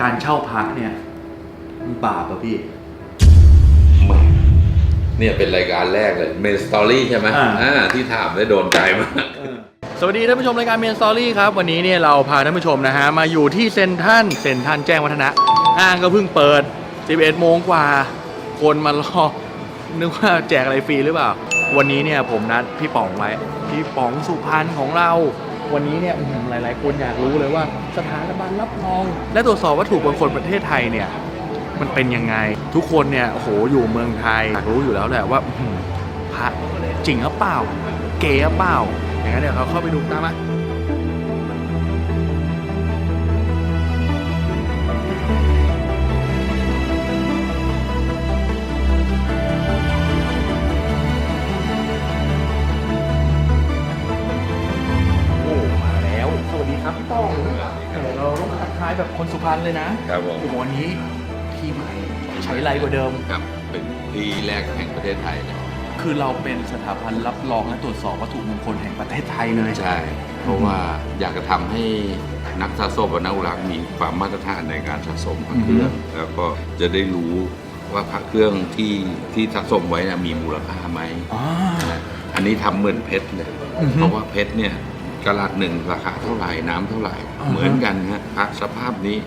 การเช่าพักเนี่ยมันบาปอะพี่มาเนี่ยเป็นรายการแรกเลยเมนสตอรี่ใช่ไหมอ่า อ่าที่ถามได้โดนใจมาก สวัสดีท่านผู้ชมรายการเมนสตอรี่ครับ วันนี้เนี่ยเราพาท่านผู้ชมนะฮะ มาอยู่ที่เซนทรันเซนทรันแจ้งวัฒนะห้างก็เพิ่งเปิด 11 โมงกว่า คนมารอ นึกว่าแจกอะไรฟรีหรือเปล่า วันนี้เนี่ยผมนัดพี่ป๋องไว้ พี่ป๋องสุพรรณของเรา วันนี้เนี่ยอื้อหือหลาย ๆ คนอยากรู้เลยว่าสถานบันรับรอง และตรวจสอบวัตถุมงคลประเทศไทยเนี่ยมันเป็นยังไง ทุกคนเนี่ยโอ้โหอยู่เมืองไทยอยากรู้อยู่แล้วแหละว่าอื้อหือพระจริงหรือเปล่า เก๋หรือเปล่าอย่างนั้นเดี๋ยวเราเข้าไปดูตามมา แบบคนสุพรรณเลยนะครับผม โอ้โหวันนี้ที่ใหม่ใช้ไรกว่าเดิมครับเป็นที่แรกแห่งประเทศไทยเลยคือเราเป็นสถาบันรับรองและตรวจสอบวัตถุมงคลแห่งประเทศไทยเลยใช่ เพราะว่าอยากจะทำให้นักสะสมและนักอนุรักษ์มีความมาตรฐานในการสะสมพระเครื่อง แล้วก็จะได้รู้ว่าพระเครื่องที่ที่สะสมไว้นะมีมูลค่าไหม อ่านะอันนี้ทำเหมือนเพชรเลย อือฮึเพราะว่าเพชรเนี่ย กะลัดหนึ่งราคาเท่าไหร่น้ำเท่าไหร่อ่าฮะเหมือนกันฮะพระสภาพนี้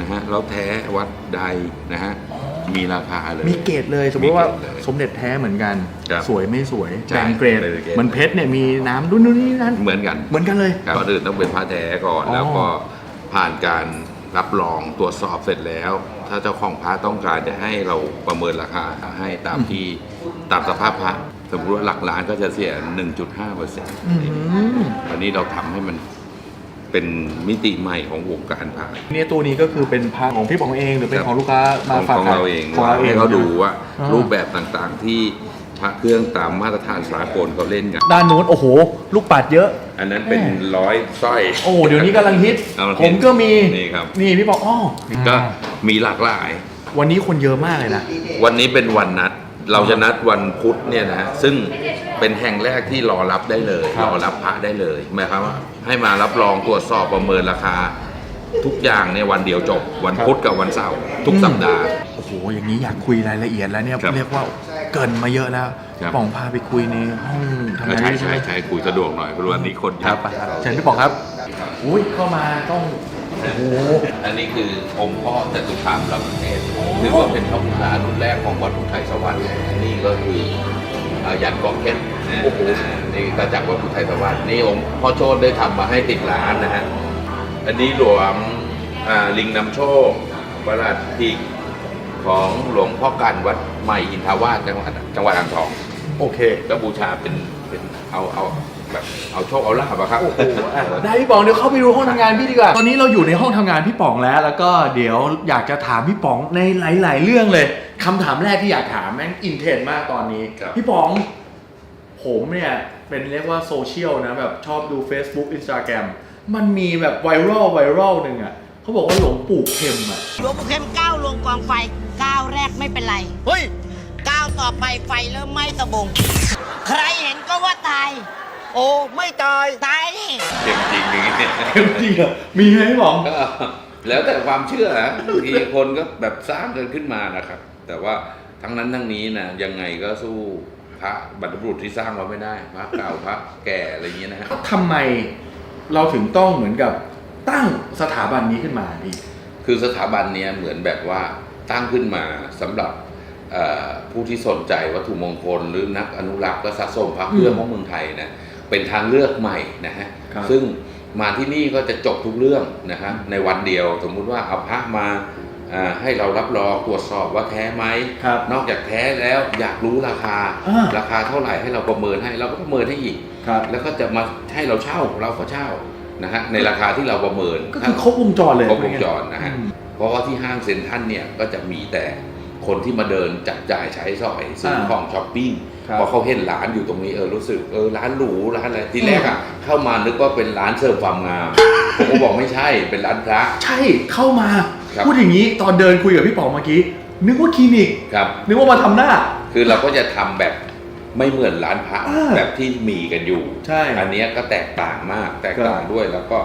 นะฮะแล้วแท้วัดใดนะฮะมีราคาเลย มีเกรดเลยสมมติว่ามีเกรดเลยสมเด็จแท้เหมือนกัน ครับสวยไม่สวยใช่แบ่งเกรดเป็นเกรด เหมือนเพชรเนี่ยมีน้ำนู่นนี่นั่นเหมือนกัน เหมือนกันเลย ครับก่อนอื่นต้องเป็นพระแท้ก่อนอ๋อ แล้วก็ผ่านการรับรองตรวจสอบเสร็จแล้ว ถ้าเจ้าของพระต้องการจะให้เราประเมินราคาให้ตามที่ตามสภาพพระ สมมติว่าหลักล้านก็จะเสีย 1.5เปอร์เซ็นต์อืมวันนี้เราทำให้มันเป็นมิติใหม่ของวงการพระเนี่ยตัวนี้ก็คือเป็นพระของพี่ป๋องเองหรือเป็นครับของลูกค้ามาของฝากของขยเราเองของเราเองให้เขาดูว่าอ่ารู รูปแบบต่างๆที่พระเครื่องตามมาตรฐานสากลเขาเล่นกัน ด้านนู้นโอ้โห ลูกปัดเยอะ อันนั้นเป็นแม่ ร้อยสร้อย โอ้เดี๋ยวนี้กำลังฮิตกำลังฮิตผมก็มีนี่ครับ นี่พี่ป๋องอ้อก็อ่ามีหลากหลาย วันนี้คนเยอะมากเลยนะ วันนี้เป็นวันนัด เราจะนัดวันพุธเนี่ยนะฮะซึ่งเป็นแห่งแรกที่รอรับได้เลยครับรอรับพระได้เลยหมายความว่าให้มารับรองตรวจสอบประเมินราคา ทุกอย่างในวันเดียวจบ วันพุธกับวันเสาร์ทุกสัปดาห์ โอ้โห อย่างนี้อยากคุยรายละเอียดแล้วเนี่ยครับเรียกว่าเกรินมาเยอะแล้วครับป๋องพาไปคุยในห้องทำงานใช่ใช่ใช่ไหมใช่คุยสะดวกหน่อยเพราะวันนี้คนเยครับอะเชิญพี่ป๋องครับ อุ้ยเข้ามาต้องโอ้โหอันนี้คือองค์พ่อจตุคามรามเทพถือว่าเป็นพระพุทธารุ่นแรกของวัดพุทธไทยสวรรค์นี่ก็คือเอ่อยันกองเพชรโอ้โหนี่ก็จากวัดพุทธไทยสวรรค์นี่องค์พ่อโชตได้ทำมาให้ติดร้านนะฮะอันนี้หลวงอ่าลิงนำโชคประหลัดทีกของหลวงพ่อกันวัดใหม่อินทาวาสจังหวัดจังหวัดอ่างทอง โอเคก็บูชาเป็นเป็นเอาเอา แบบเอาโชคเอาลาบอะครับโอ้โหอะได้พี่ป๋องเดี๋ยวเข้าไปดูห้องทำงานพี่ดีกว่า ตอนนี้เราอยู่ในห้องทำงานพี่ป๋องแล้ว แล้วก็เดี๋ยวอยากจะถามพี่ป๋องในหลาย ๆ เรื่องเลยคำถามแรกที่อยากถามแม่งอินเทนมากตอนนี้ ครับ พี่ป๋อง ผมเนี่ยเป็นเรียกว่าโซเชียลนะแบบชอบดู Facebook Instagram มันมีแบบไวรัลไวรัลหนึ่งอะเขาบอกว่าหลวงปู่เข็มอะหลวงปู่เข้มก้าวลงกองไฟก้าวแรกไม่เป็นไร เฮ้ยก้าวต่อไปไฟเริ่มไหม้ตะบง ใครเห็นก็ว่าตาย โอ้ไม่ตาย ตายนี่เก่งจริงนี่เข็มจริงเหรอมีไหมพี่ป๋องก็แล้วแต่ความเชื่อนะบางทีคนก็แบบสร้างกันขึ้นมานะครับ แต่ว่าทั้งนั้นทั้งนี้นะยังไงก็สู้พระบรรพบุรุษที่สร้างมาไม่ได้พระเก่าพระแก่อะไรอย่างเงี้ยนะฮะทำไมเราถึงต้องเหมือนกับตั้งสถาบันนี้ขึ้นมาพี่คือสถาบันเนี้ยเหมือนแบบว่าตั้งขึ้นมาสำหรับเอ่อผู้ที่สนใจวัตถุมงคลหรือนักอนุรักษ์และสะสมพระเครื่องอืมของเมืองไทยนะ เป็นทางเลือกใหม่นะฮะครับซึ่งมาที่นี่ก็จะจบทุกเรื่องนะฮะในวันเดียว สมมุติว่าเอาพระมาอ่าให้เรารับรองตรวจสอบว่าแท้ไหมครับนอกจากแท้แล้วอยากรู้ราคาอ่าราคาเท่าไหร่ให้เราประเมินให้เราก็ประเมินให้อีกครับแล้วก็จะมาให้เราเช่าเราก็เช่านะฮะในราคาที่เราประเมินก็คือครบวงจรเลยครบวงจรนะฮะอืมเพราะว่าที่ห้างเซ็นทรัลเนี่ยก็จะมีแต่คนที่มาเดินจับจ่ายใช้สอยซื้ออ่าของช้อปปิ้ง ครับพอเขาเห็นร้านอยู่ตรงนี้เออรู้สึกเออร้านหรูร้านอะไรทีแรกอะเข้ามานึกว่าเป็นร้านเสริมความงามผมก็บอกไม่ใช่เป็นร้านพระ ใช่เข้ามา ครับ พูดอย่างนี้ตอนเดินคุยกับพี่ป๋องเมื่อกี้ นึกว่าคลินิก ครับ นึกว่ามาทำหน้า คือเราก็จะทำแบบไม่เหมือนร้านพระอ่าแบบที่มีกันอยู่ใช่อันเนี้ยก็แตกต่างมาก แตกต่างครับด้วยแล้วก็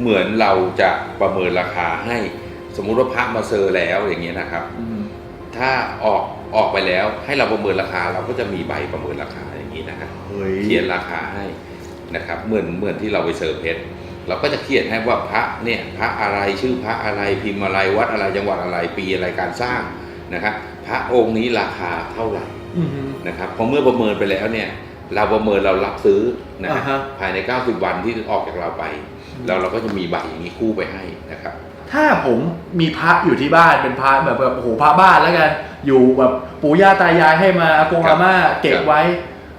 เหมือนเราจะประเมินราคาให้ สมมุติว่าพระมาเซอร์แล้วอย่างเงี้ยนะครับอืมถ้าออก ออกไปแล้วให้เราประเมินราคาเราก็จะมีใบประเมินราคาอย่างนี้นะครับเฮ้ยเขียนราคาให้นะครับเหมือนเหมือนที่เราไปเซิร์ฟเพชรเราก็จะเขียนให้ว่าพระเนี่ยพระอะไรชื่อพระอะไรพิมพ์อะไรวัดอะไรจังหวัดอะไรปีอะไรการสร้างนะครับพระองค์นี้ราคาเท่าไหร่อืมนะครับพอเมื่อประเมินไปแล้วเนี่ยเราประเมินเรารับซื้อนะฮะอ่าฮะ ภายใน 90 วันที่ออกจากเราไป แล้วเราก็จะมีใบอย่างนี้คู่ไปให้นะครับ ถ้าผมมีพระอยู่ที่บ้านเป็นพระแบบแบบโอ้โหพระบ้านแล้วกัน อยู่แบบปู่ย่าตายายให้มาอากงครัอาบม่าเก็บครับไว้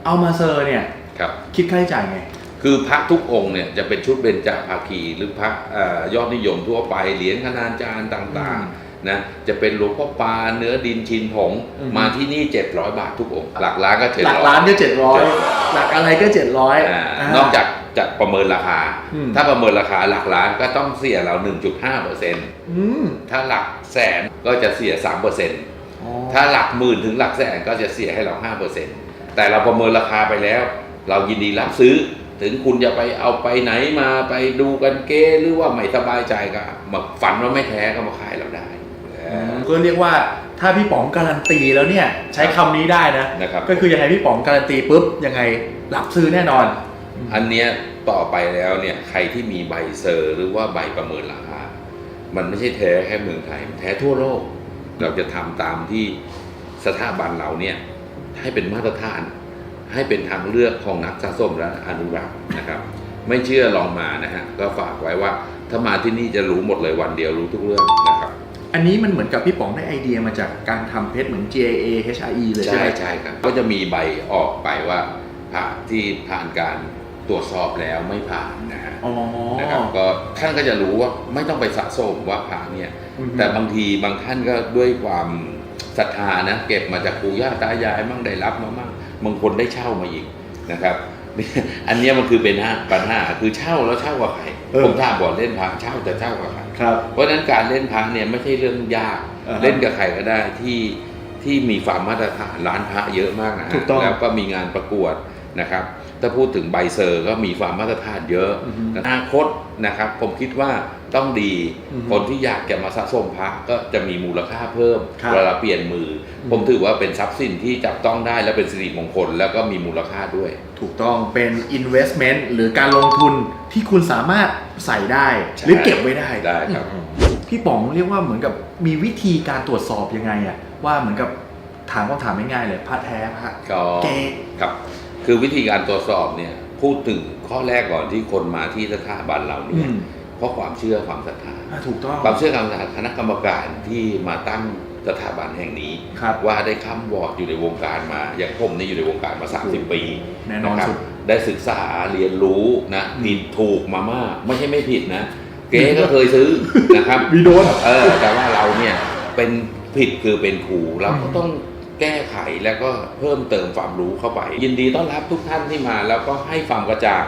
เอามาเซอร์เนี่ยครับคิดค่าใช้จ่ายไง คือพระทุกองค์เนี่ยจะเป็นชุดเบญจภาคีหรือพระเอ่อยอดนิยมทั่วไปเหรียญขนาจารย์ต่างๆนะจะเป็นหลวงพ่อปานเนื้อดินชินผงอืมมาที่นี่ 700 บาททุกองค์หลักล้านก็เจ็ดหลักร้อยล้านก็เจ็ดร้อยหลักอะไรก็เจ็ดร้อยนอกจาก จะประเมินราคา อืม ถ้าประเมินราคาหลักล้านก็ต้องเสียเรา 1.5เปอร์เซ็นต์อืมถ้าหลักแสนก็จะเสีย3เปอร์เซ็นต์อ๋อถ้าหลักหมื่นถึงหลักแสนก็จะเสียให้เรา5เปอร์เซ็นต์แต่เราประเมินราคาไปแล้ว เรายินดีรับซื้อ ถึงคุณจะไปเอาไปไหนมาไปดูกันเก้หรือว่าไม่สบายใจก็มาฝันว่าไม่แท้ก็มาขายเราได้เออก็เรียกว่าถ้าพี่ป๋องการันตีแล้วเนี่ย ใช้คำนี้ได้นะ นะครับ ก็คือยังไงพี่ป๋องการันตีปุ๊บยังไงรับซื้อแน่นอน อันเนี้ยต่อไปแล้วเนี่ยใครที่มีใบเซอร์หรือว่าใบประเมินราคา มันไม่ใช่แท้แค่เมืองไทย มันแท้ทั่วโลก เราจะทำตามที่สถาบันเราเนี่ยให้เป็นมาตรฐาน ให้เป็นทางเลือกของนักสะสมและอนุรักษ์นะครับ ไม่เชื่อลองมานะฮะก็ฝากไว้ว่าถ้ามาที่นี่จะรู้หมดเลยวันเดียวรู้ทุกเรื่องนะครับอันนี้มันเหมือนกับพี่ป๋องได้ไอเดียมาจากการทำเพชรเหมือน JA HRE เลยใช่ใช่ไหมใช่ครับก็จะมีใบออกไปว่าพระที่ผ่านการ ตรวจสอบแล้วไม่ผ่านนะฮะอ๋อ นะครับก็ท่านก็จะรู้ว่าไม่ต้องไปสะสมว่าพระเนี่ย อือฮึแต่บางทีบางท่านก็ด้วยความศรัทธานะเก็บมาจากปู่ย่าตายายมั่งได้รับมามั่งบางคนได้เช่ามาอีกนะครับ อันเนี้ยมันคือเป็นห้าปัญหาคือเช่าแล้วเช่ากับใครเออ ผมถามบอกเล่นพระเช่าจะเช่ากับใครครับ เพราะฉะนั้นการเล่นพระเนี่ยไม่ใช่เรื่องยากอ่าฮะเล่นกับใครก็ได้ที่ที่มีความมาตรฐานร้านพระเยอะมากนะฮะถูกต้อง แล้วก็มีงานประกวดนะครับ ถ้าพูดถึงใบเซอร์ก็มีความมาตรฐานเยอะอือฮึอนาคตนะครับ ผมคิดว่าต้องดีอือฮึคนที่อยากจะมาสะสมพระก็จะมีมูลค่าเพิ่มครับเวลาเปลี่ยนมืออมผมถือว่าเป็นทรัพย์สินที่จับต้องได้และเป็นสิริมงคล แล้วก็มีมูลค่าด้วย ถูกต้องเป็น investment หรือการลงทุนที่คุณสามารถใส่ได้ใช่หรือเก็บไว้ได้ได้ครับอืมพี่ป๋องเรียกว่าเหมือนกับมีวิธีการตรวจสอบยังไงอะว่าเหมือนกับถามคำถามง่ายๆเลยพระแท้พระก็เก๊ครับ คือวิธีการตรวจสอบเนี่ยพูดถึงข้อแรกก่อนที่คนมาที่สถาบันเราอืเนี่ยมเพราะความเชื่อความศรัทธาอะถูกต้อง ความเชื่อความศรัทธาคณะกรรมการที่มาตั้งสถาบันแห่งนี้ ครับ ว่าได้ค้ำวอร์ดอยู่ในวงการมา อย่างผมนี่อยู่ในวงการมา 30 ปีแน่นอนครับสุด ได้ศึกษาเรียนรู้นะอืม ผิดถูกมามาก ไม่ใช่ไม่ผิดนะ เก๊ก็เคยซื้อนะครับ มีโดน เออแต่ว่าเราเนี่ยเป็นผิดคือเป็นครูเราก็อืมต้อง แก้ไขแล้วก็เพิ่มเติมความรู้เข้าไป ยินดีต้อนรับทุกท่านที่มา แล้วก็ให้ความกระจ่าง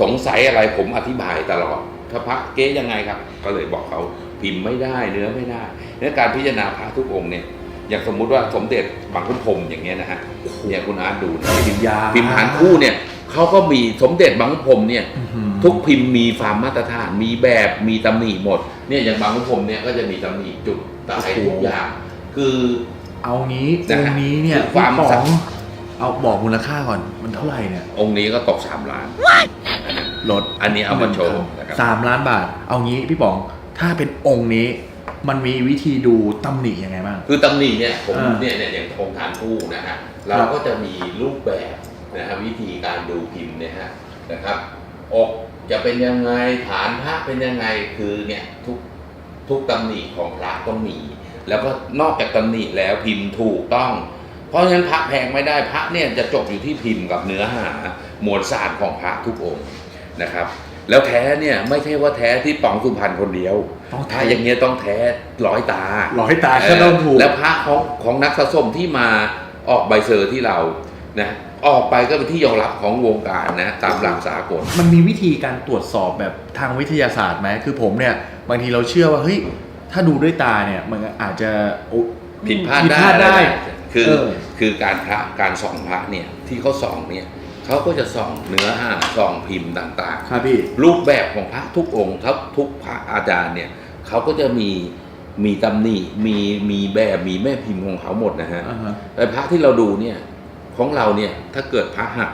สงสัยอะไรผมอธิบายตลอดถ้าพระเก๊ยังไงครับ ก็เลยบอกเขาพิมพ์ไม่ได้เนื้อไม่ได้ในการพิจารณาพระทุกองค์เนี่ยอย่างสมมุติว่าสมเด็จบางคุณพรหมอย่างเงี้ยนะฮะเนี่ยคุณอาร์ตดูนะพิมพ์ยาพิมพ์หานคู่เนี่ยเขาก็มีสมเด็จบางคุณพรหมเนี่ยอื้อหือทุกพิมพ์มีความมาตรฐานมีแบบมีตำหนิหมดเนี่ยอย่างบางขุนพรหมเนี่ยก็จะมีตำหนิจุดตายทุกอย่างคือ เอางี้นะองฮะค์นี้เนี่ยคือความพี่ป๋สัองเอาบอกมูลค่าก่อนมันเท่าไหร่เนี่ยองค์นี้ก็ตกสามล้านลดอันนี้เอามาโชว์นะครับ สามล้านบาท เอางี้พี่ป๋องถ้าเป็นองค์นี้ มันมีวิธีดูตำหนิยังไงบ้าง คือตำหนิเนี่ยผมอ่าเนี่ยเนี่ยอย่างองค์ทานคู่นะฮะเราก็จะมีรูปแบบนะฮะวิธีการดูพิมพ์เนี่ยฮะนะครับอกจะเป็นยังไงฐานพระเป็นยังไงคือเนี่ยทุกทุกตำหนิของพระต้องมี แล้วก็นอกจากตำหนิแล้วพิมพ์ถูกต้อง เพราะฉะนั้นพระแพงไม่ได้พระเนี่ยจะจบอยู่ที่พิมพ์กับเนื้อหามวลสารของพระทุกองค์นะครับ แล้วแท้เนี่ยไม่ใช่ว่าแท้ที่ป๋องสุพรรณคนเดียวต้องแท้ถ้าอย่างเงี้ยต้องแท้ร้อยตาร้อยตาก็ต้องถูกแล้วพระของของนักสะสมที่มาออกใบเซอร์ที่เรานะออกไปก็เป็นที่ยอมรับของวงการนะตามหลักสากล มันมีวิธีการตรวจสอบแบบทางวิทยาศาสตร์ไหมคือผมเนี่ยบางทีเราเชื่อว่าเฮ้ย ถ้าดูด้วยตาเนี่ยมันอาจจะโอ้ผิดพลาดผิดพลาดได้ได้คือเออคือการพระการส่องพระเนี่ยที่เขาส่องเนี่ยเขาก็จะส่องเนื้อหาส่องพิมพ์ต่างครับพี่ๆรูปแบบของพระทุกองค์ทุกทุกพระอาจารย์เนี่ยเขาก็จะมีมีตำหนิมีมีแบบมีแม่พิมพ์ของเขาหมดนะฮะอ่าฮะแต่พระที่เราดูเนี่ยของเราเนี่ยถ้าเกิดพระหัก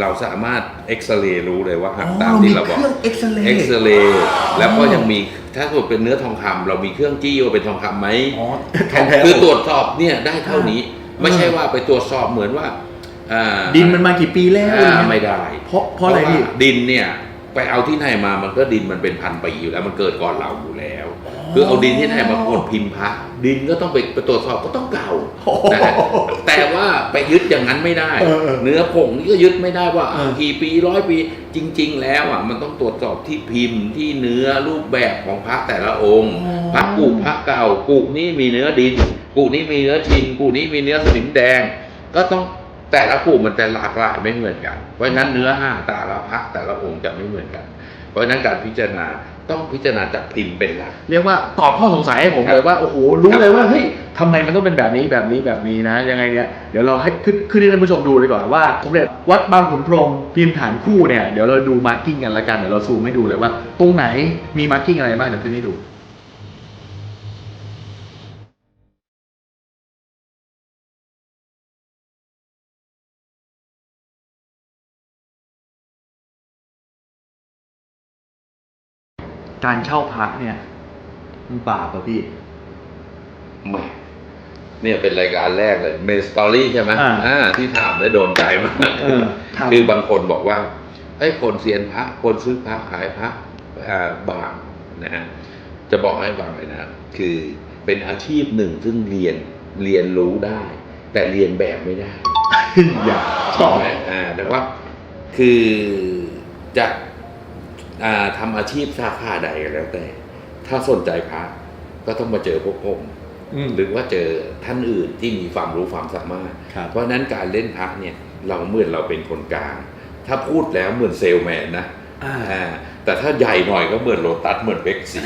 เราสามารถเอ็กซเรย์รู้เลยว่าหักตามที่เราบอกเอ็กซเรเอ็กย์ซเรย์แล้วก็ยังมีถ้าเกิดเป็นเนื้อทองคำเรามีเครื่องจี้ว่าเป็นทองคำไหมอ๋อทองแท้คือตรวจสอบเนี่ยได้เท่านี้อ่าไม่ใช่ว่าไปตรวจสอบเหมือนว่าอ่าดินมันมากี่ปีแล้วอ่าไม่ได้ เพราะเพราะอะไรพี่ว่าดินเนี่ยไปเอาที่ไหนมามันก็ดินมันเป็นพันปีอยู่แล้วมันเกิดก่อนเราอยู่แล้ว คือเอาดินที่ไหนมากดพิมพ์พระดินก็ต้องไปไปตรวจสอบก็ต้องเก่าโอ้โหนะฮะแต่ว่าไปยึดอย่างนั้นไม่ได้ เออเออเนื้อผงนี่ก็ยึดไม่ได้ว่าเออ กี่ปีร้อยปีจริง ๆ แล้วอะมันต้องตรวจสอบที่พิมพ์ที่เนื้อรูปแบบของพระแต่ละองค์ พระกุพระเก่ากุนี่มีเนื้อดินกุนี่มีเนื้อชินกุนี่มีเนื้อสนิมแดง ก็ต้องแต่ละกุมันจะหลากหลายไม่เหมือนกัน เพราะฉะนั้นเนื้อห้าแต่ละพระแต่ละองค์จะไม่เหมือนกัน เพราะฉะนั้นการพิจารณา ต้องพิจารณาจากพิมพ์เป็นหลัก เรียกว่าตอบข้อสงสัยให้ผมเลยว่าโอ้โหรู้เลยว่าเฮ้ยทำไมมันต้องเป็นแบบนี้แบบนี้แบบนี้นะยังไงเนี่ยเดี๋ยวเราให้ขึ้นขึ้นให้ท่านผู้ชมดูดีกว่าว่าสมเด็จวัดบางขุนพรหมพิมพ์ฐานคู่เนี่ยเดี๋ยวเราดูมาร์กิ้งกันละกันเดี๋ยวเราซูมให้ดูเลยว่า ตรงไหนมีมาร์กิ้งอะไรบ้างเดี๋ยวขึ้นให้ดู การเช่าพระเนี่ย มันบาปอะพี่แหมเนี่ยเป็นรายการแรกเลยเมสตอรี่ใช่ไหมอ่าอ่าที่ถามได้โดนใจมากเออครับ คือบางคนบอกว่าไอ้ยคนเซียนพระคนซื้อพระขายพระอ่าบาปนะฮะจะบอกให้ฟังเลยนะคือเป็นอาชีพหนึ่งซึ่งเรียนเรียนรู้ได้ แต่เรียนแบบไม่ได้ อย่าชอบไหมอ่าแต่ว่าคือจะ อ่าทำอาชีพสาขาใดก็แล้วแต่ ถ้าสนใจพระก็ต้องมาเจอพวกผมอืมหรือว่าเจอท่านอื่นที่มีความรู้ความสามารถครับเพราะฉะนั้นการเล่นพระเนี่ยเราเหมือนเราเป็นคนกลาง ถ้าพูดแล้วเหมือนเซลแมนนะอ่าอ่าแต่ถ้าใหญ่หน่อยก็เหมือนโลตัสเหมือนเบกซี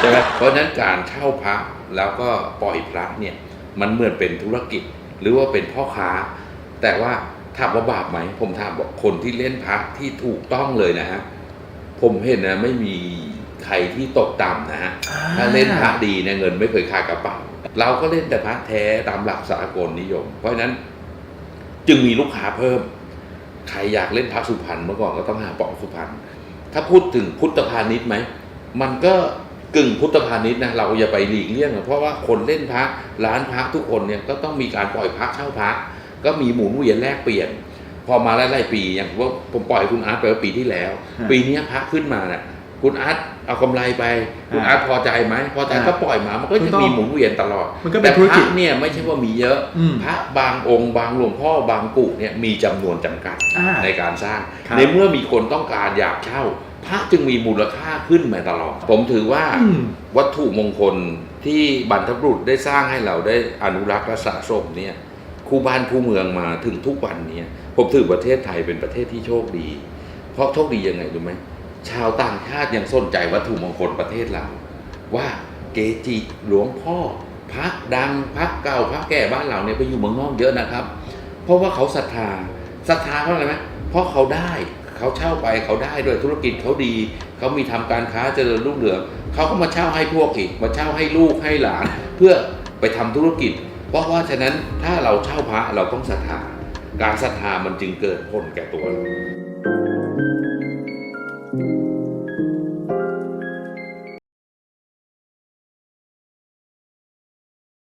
ใช่ไหมเพราะฉะนั้นการเช่าพระแล้วก็ปล่อยพระเนี่ยมันเหมือนเป็นธุรกิจ หรือว่าเป็นพ่อค้า แต่ว่า ถามว่าบาปไหม ผมถามบอกคนที่เล่นพระที่ถูกต้องเลยนะฮะ ผมเห็นนะไม่มีใครที่ตกต่ำนะฮะอ่าถ้าเล่นพระดีเนี่ยเงินไม่เคยขาดกระเป๋า เราก็เล่นแต่พระแท้ตามหลักสากลนิยม เพราะฉะนั้นจึงมีลูกค้าเพิ่ม ใครอยากเล่นพระสุพรรณเมื่อก่อนก็ต้องหาปองสุพรรณ ถ้าพูดถึงพุทธพาณิชย์ไหม มันก็กึ่งพุทธพาณิชย์นะเราอย่าไปหลีกเลี่ยงนะเพราะว่าคนเล่นพระร้านพระทุกคนเนี่ยก็ต้องมีการปล่อยพระเช่าพระ ก็มีหมุนเวียนแลกเปลี่ยน พอมาไล่ๆปีอย่างว่าผมปล่อยคุณอาร์ตไปว่าปีที่แล้วฮะปีเนี้ยพระขึ้นมาเนี่ยคุณอาร์ตเอากำไรไป คุณอ่าอาร์ตพอใจไหมพอใจอ่าก็ปล่อยมามันก็ถูจะกต้องมีหมุนเวียนตลอดมันก็เป็นแต่ธุรพกิระจเนี่ยไม่ใช่ว่ามีเยอะอืมพระบางองค์บางหลวงพ่อบางกุเนี่ยมีจำนวนจำกัดอ่าในการสร้างครับในเมื่อมีคนต้องการอยากเช่า พระจึงมีมูลค่าขึ้นมาตลอด ผมถือว่าอืมวัตถุมงคลที่บรรพบุรุษได้สร้างให้เราได้อนุรักษ์และสะสมเนี่ย คู่บ้านคู่เมืองมาถึงทุกวันนี้ผมถือประเทศไทยเป็นประเทศที่โชคดี เพราะโชคดียังไงรู้ไหมชาวต่างชาติยังสนใจวัตถุมงคลประเทศเรา ว่าเกจิหลวงพ่อพระดังพระเก่าพระแก่บ้านเราเนี่ยไปอยู่เมืองนอกเยอะนะครับ เพราะว่าเขาศรัทธาศรัทธาเพราะอะไรไหมเพราะเขาได้เขาเช่าไปเขาได้ด้วยธุรกิจเขาดี เขามีทำการค้าเจริญรุ่งเรืองเขาก็มาเช่าให้พวกอีกมาเช่าให้ลูกให้หลาน เพื่อไปทำธุรกิจ ราะว่าฉะนั้นถ้าเราเช่าพระเราต้องศรัทธาการศรัทธามันจึงเกิดผลแก่ตัวเรา